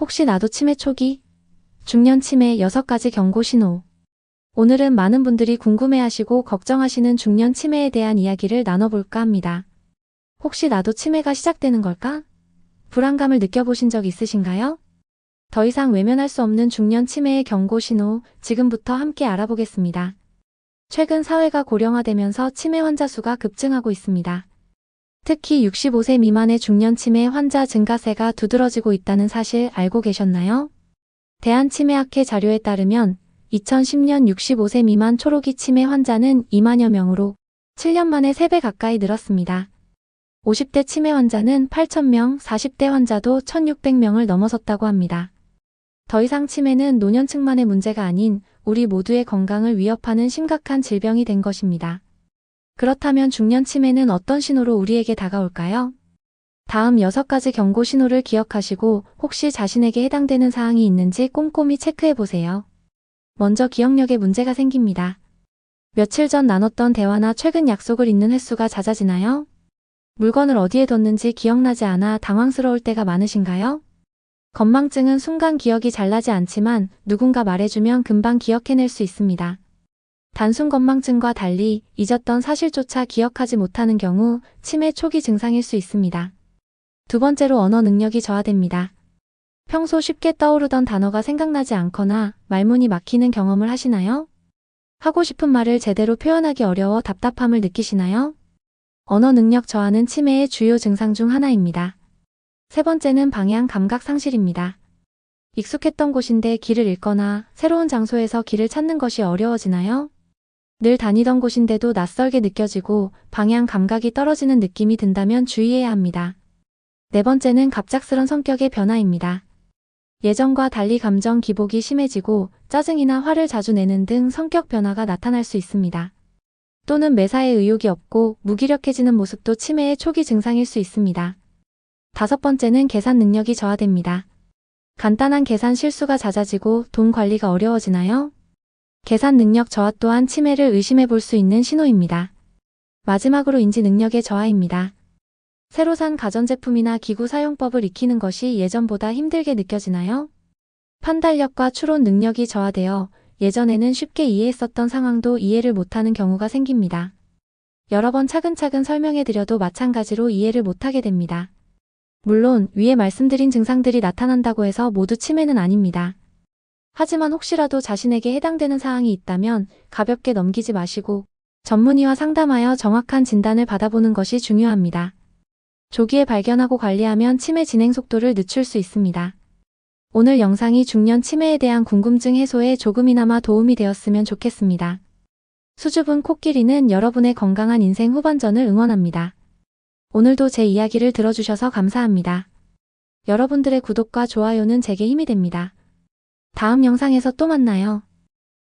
혹시 나도 치매 초기? 중년 치매 6가지 경고 신호. 오늘은 많은 분들이 궁금해하시고 걱정하시는 중년 치매에 대한 이야기를 나눠볼까 합니다. 혹시 나도 치매가 시작되는 걸까? 불안감을 느껴보신 적 있으신가요? 더 이상 외면할 수 없는 중년 치매의 경고 신호, 지금부터 함께 알아보겠습니다. 최근 사회가 고령화되면서 치매 환자 수가 급증하고 있습니다. 특히 65세 미만의 중년 치매 환자 증가세가 두드러지고 있다는 사실 알고 계셨나요? 대한치매학회 자료에 따르면 2010년 65세 미만 초록이 치매 환자는 2만여 명으로 7년 만에 3배 가까이 늘었습니다. 50대 치매 환자는 8,000명, 40대 환자도 1,600명을 넘어섰다고 합니다. 더 이상 치매는 노년층만의 문제가 아닌 우리 모두의 건강을 위협하는 심각한 질병이 된 것입니다. 그렇다면 중년 치매는 어떤 신호로 우리에게 다가올까요? 다음 6가지 경고 신호를 기억하시고 혹시 자신에게 해당되는 사항이 있는지 꼼꼼히 체크해 보세요. 먼저 기억력에 문제가 생깁니다. 며칠 전 나눴던 대화나 최근 약속을 잊는 횟수가 잦아지나요? 물건을 어디에 뒀는지 기억나지 않아 당황스러울 때가 많으신가요? 건망증은 순간 기억이 잘 나지 않지만 누군가 말해주면 금방 기억해낼 수 있습니다. 단순 건망증과 달리 잊었던 사실조차 기억하지 못하는 경우 치매 초기 증상일 수 있습니다. 두 번째로 언어 능력이 저하됩니다. 평소 쉽게 떠오르던 단어가 생각나지 않거나 말문이 막히는 경험을 하시나요? 하고 싶은 말을 제대로 표현하기 어려워 답답함을 느끼시나요? 언어 능력 저하는 치매의 주요 증상 중 하나입니다. 세 번째는 방향 감각 상실입니다. 익숙했던 곳인데 길을 잃거나 새로운 장소에서 길을 찾는 것이 어려워지나요? 늘 다니던 곳인데도 낯설게 느껴지고 방향 감각이 떨어지는 느낌이 든다면 주의해야 합니다. 네 번째는 갑작스런 성격의 변화입니다. 예전과 달리 감정 기복이 심해지고 짜증이나 화를 자주 내는 등 성격 변화가 나타날 수 있습니다. 또는 매사에 의욕이 없고 무기력해지는 모습도 치매의 초기 증상일 수 있습니다. 다섯 번째는 계산 능력이 저하됩니다. 간단한 계산 실수가 잦아지고 돈 관리가 어려워지나요? 계산 능력 저하 또한 치매를 의심해 볼 수 있는 신호입니다. 마지막으로 인지 능력의 저하입니다. 새로 산 가전제품이나 기구 사용법을 익히는 것이 예전보다 힘들게 느껴지나요? 판단력과 추론 능력이 저하되어 예전에는 쉽게 이해했었던 상황도 이해를 못하는 경우가 생깁니다. 여러 번 차근차근 설명해 드려도 마찬가지로 이해를 못하게 됩니다. 물론 위에 말씀드린 증상들이 나타난다고 해서 모두 치매는 아닙니다. 하지만 혹시라도 자신에게 해당되는 사항이 있다면 가볍게 넘기지 마시고 전문의와 상담하여 정확한 진단을 받아보는 것이 중요합니다. 조기에 발견하고 관리하면 치매 진행 속도를 늦출 수 있습니다. 오늘 영상이 중년 치매에 대한 궁금증 해소에 조금이나마 도움이 되었으면 좋겠습니다. 수줍은 코끼리는 여러분의 건강한 인생 후반전을 응원합니다. 오늘도 제 이야기를 들어주셔서 감사합니다. 여러분들의 구독과 좋아요는 제게 힘이 됩니다. 다음 영상에서 또 만나요.